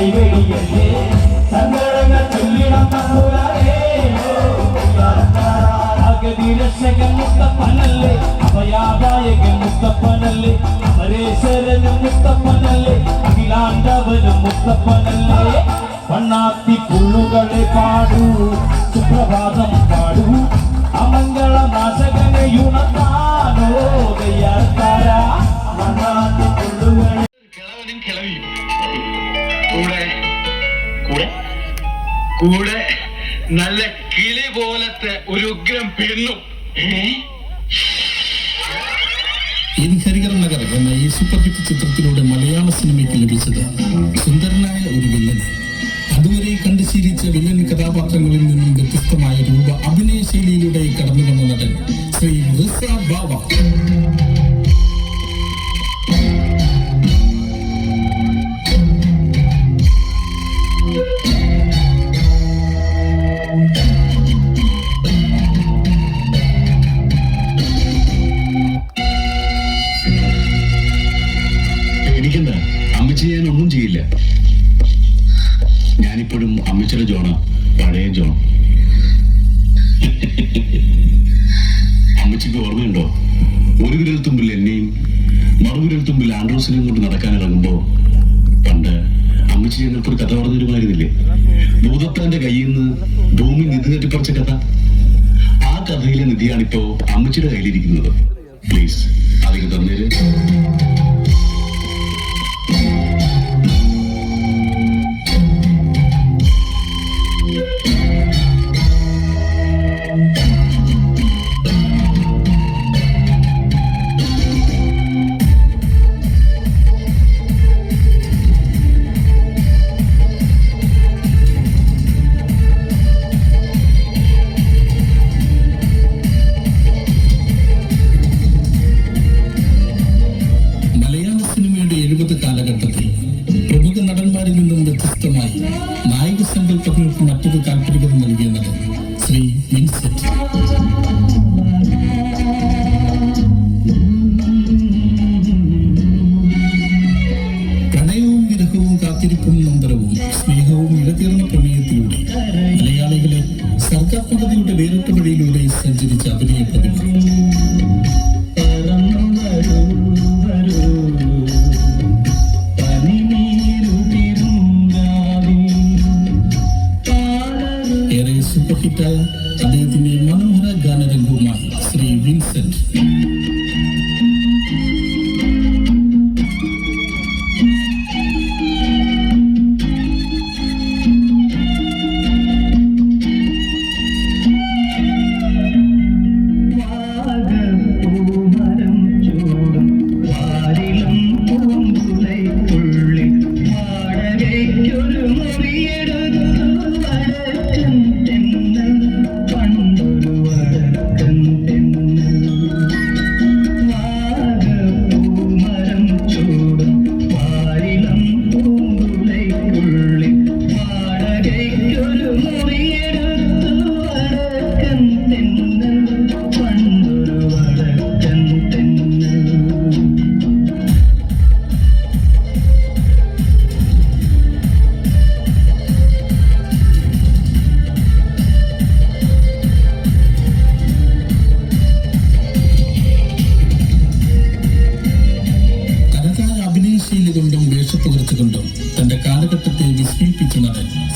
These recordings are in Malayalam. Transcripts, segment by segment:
കൈവെടിയല്ലേ? സങ്കടങ്ങൾ ചൊല്ലിടം തമ്പുരാനേ അഗതി രക്ഷകൻ മുത്തപ്പനല്ലേ? അഭയാദായകൻ മുത്തപ്പനല്ലേ? അമരേശ്വരനും മുത്തപ്പനല്ലേ? അഖിലാണ്ടവനും മുത്തപ്പനല്ലേ? വണ്ണാത്തി പുള്ളുകളെ പാടൂ സുപ്രഭാതം പാടൂ. അമംഗള നാശകനെ യുണത്താനോ കയ്യാർക്കാരാ വണ്ണാത്തി പുള്ളുകളെ കൂടെ കൂടെ കൂടെ നല്ല കിളി പോലത്തെ ഒരു ഉഗ്രം പെണ്ണും ഏ? ഹരിഹരൻ നഗർ എന്ന ഈ സൂപ്പർ ഹിറ്റ് ചിത്രത്തിലൂടെ മലയാള സിനിമയ്ക്ക് ലഭിച്ചത് സുന്ദരനായ ഒരു വില്ലൻ. അതുവരെ കണ്ടു ശീലിച്ച വില്ലൻ കഥാപാത്രങ്ങളിൽ നിന്നും വ്യത്യസ്തമായ രൂപ അഭിനയ ശൈലിയിലൂടെ കടന്നു വന്ന നടൻ ശ്രീ ബാബ ഞാനിപ്പോഴും ജോണാ. ജോണ പഴയ ജോൺ അമ്മച്ചിക്ക് ഓർമ്മയുണ്ടോ? ഒരു വിരൽ തുമ്പിൽ എന്നെയും മറുവിരൽ തുമ്പിൽ ആൻഡ്രോസിനെയും കൊണ്ട് നടക്കാൻ ഇറങ്ങുമ്പോ പണ്ട് അമ്മച്ചി ഞങ്ങൾക്കൊരു കഥ പറഞ്ഞിരുമായിരുന്നില്ലേ ഭൂതത്താന്റെ കയ്യിൽ നിന്ന് ഭൂമി നിധി തട്ടിപ്പറിച്ച കഥ. ആ കഥയിലെ നിധിയാണിപ്പോ അമ്മച്ചിയുടെ കയ്യിലിരിക്കുന്നത്. പ്ലീസ് അതിന് തന്നേര് നായക കഥകൾക്ക് മറ്റൊരു താല്പര്യത നൽകിയെന്നത് ശ്രീ വിൻസെന്റ് പ്രണയവും വിരഹവും കാത്തിരിപ്പും നമ്പരവും സ്നേഹവും ഇടതീർന്ന പ്രമേയത്തിലൂടെ മലയാളികളെ സർഗാത്മകതയുടെ വേറിട്ട വഴിയിലൂടെ സഞ്ചരിച്ച അഭിനയ പ്രതിഭ. বাকিটা তাদের তিনি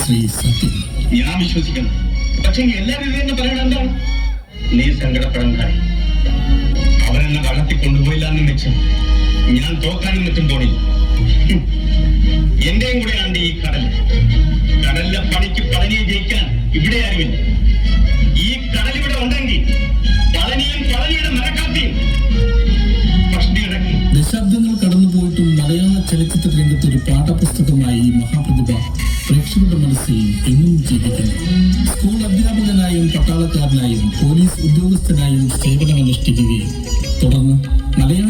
ശ്രീ സത്യം ഞാൻ വിശ്വസിക്കുന്നു. പക്ഷെ എല്ലാവരും ഇത് തന്നെ പറയണ എന്താണ് നീ സങ്കടപ്പെടണ്ട. അവരെന്നെ വളർത്തി കൊണ്ടുപോയില്ല എന്ന് വെച്ച് ഞാൻ തോക്കാനും മറ്റും തോന്നി എന്റെയും കൂടെയാണ് ഈ കടൽ കടലിലെ പണിക്ക് പളനിയെ ജയിക്കാൻ ഇവിടെ ആരുമില്ല. ഈ കടൽ ഇവിടെ ഉണ്ടെങ്കിൽ പളനിയും പളനിയുടെ മരക്കാത്തിയും ദശാബ്ദങ്ങൾ കടന്നുപോയിട്ടും മലയാള ചലച്ചിത്ര രംഗത്ത് ഒരു പാഠപുസ്തകമായി ഈ മഹാപ്രതിഭ മനസ്സിൽ എന്നും ജീവിക്കുന്നു സ്കൂൾ അധ്യാപകനായും പട്ടാളക്കാരനായും പോലീസ് ഉദ്യോഗസ്ഥനായും സേവനമനുഷ്ഠിക്കുകയും തുടർന്ന് മലയാള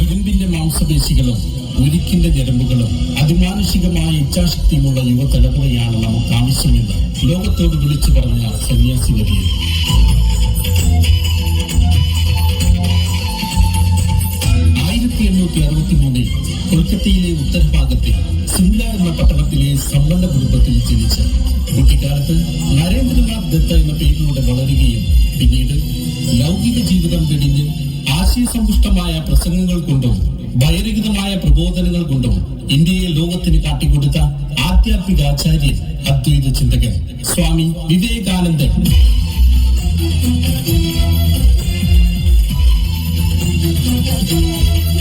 ഇരുമ്പിന്റെ മാംസപേശികളും ഉരുക്കിന്റെ ഞരമ്പുകളും അതിമാനുഷികമായ ഇച്ഛാശക്തിയുമുള്ള യുവതലമുറയാണ് നമുക്ക് ആവശ്യമെന്ന് ലോകത്തോട് വിളിച്ചു പറഞ്ഞ സന്യാസി വരിയത് എണ്ണൂറ്റി അറുപത്തി മൂന്നിൽ കൊൽക്കത്തയിലെ ഉത്തരഭാഗത്തെ സിംല എന്ന പട്ടണത്തിലെ സമ്പന്ന കുടുംബത്തിൽ ജനിച്ച. കുട്ടിക്കാലത്ത് നരേന്ദ്രനാഥ് ദത്ത എന്ന പേരിലൂടെ വളരുകയും പിന്നീട് ലൗകിക ജീവിതം വെടിഞ്ഞ് ആശയസമ്പുഷ്ടമായ പ്രസംഗങ്ങൾ കൊണ്ടും ഭയരഹിതമായ പ്രബോധനങ്ങൾ കൊണ്ടും ഇന്ത്യയെ ലോകത്തിന് കാട്ടിക്കൊടുത്ത ആധ്യാത്മിക ആചാര്യൻ അദ്വൈത ചിന്തകൻ സ്വാമി വിവേകാനന്ദൻ. അഖിലോക